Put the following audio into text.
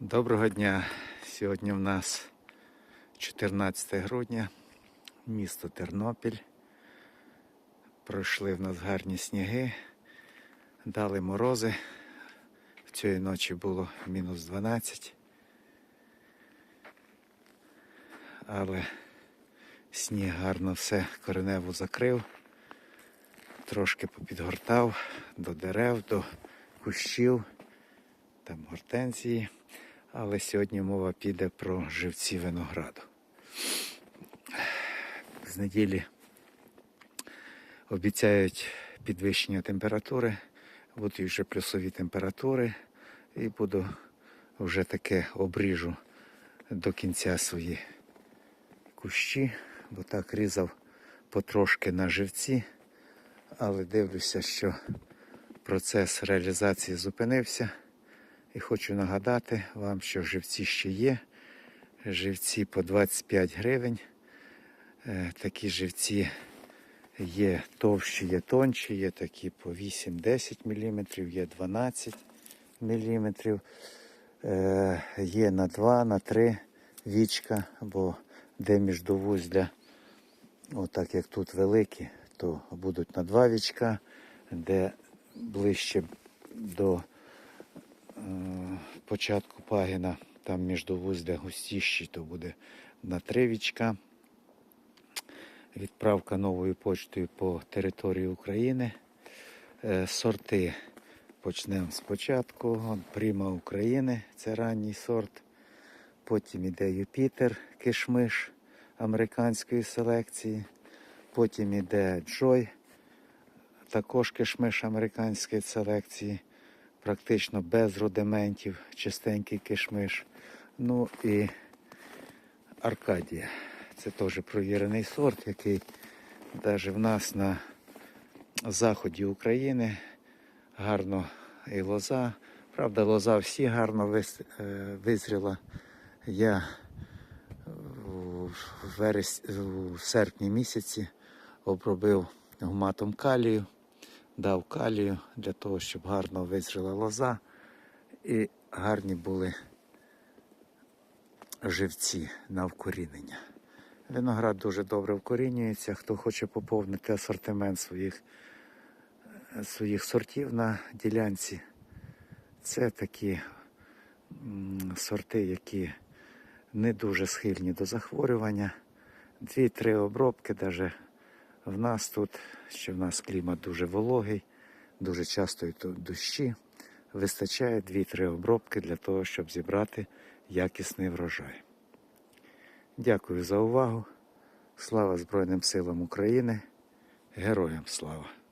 Доброго дня! Сьогодні в нас 14 грудня, місто Тернопіль. Пройшли в нас гарні сніги, дали морози. В цієї ночі було мінус 12. Але сніг гарно все коренево закрив, трошки попідгортав до дерев, до кущів, там гортензії. Але сьогодні мова піде про живці винограду. З неділі обіцяють підвищення температури, будуть вже плюсові температури, і буду вже таке обріжу до кінця свої кущі, бо так різав потрошки на живці, але дивлюся, що процес реалізації зупинився. І хочу нагадати вам, що живці ще є. Живці по 25 гривень. Е, Такі живці є товщі, є тонші, є такі по 8-10 мм, є 12 мм. Е, Є на 2, на 3 вічка, або де міждовузля, отак як тут великі, то будуть на 2 вічка, де ближче до початку пагіна, там між вузля густіші, то буде на три. Відправка новою почтою по території України. Е, Сорти почнемо спочатку. Прима України, це ранній сорт. Потім іде Юпітер, кишмиш американської селекції. Потім іде Джой, також кишмиш американської селекції практично без рудиментів, чистенький кишмиш. Ну і Аркадія. Це теж провірений сорт, який навіть в нас на заході України гарно і лоза. Правда, лоза всі гарно е, визріла. Я у серпні місяці обробив гуматом калію дав калію для того, щоб гарно визріла лоза і гарні були живці на вкорінення. Виноград дуже добре вкорінюється. Хто хоче поповнити асортимент своїх, своїх сортів на ділянці, це такі сорти, які не дуже схильні до захворювання. Дві-три обробки, навіть в нас тут, що в нас клімат дуже вологий, дуже часто йдуть дощі. Вистачає 2-3 обробки для того, щоб зібрати якісний врожай. Дякую за увагу. Слава Збройним силам України. Героям слава!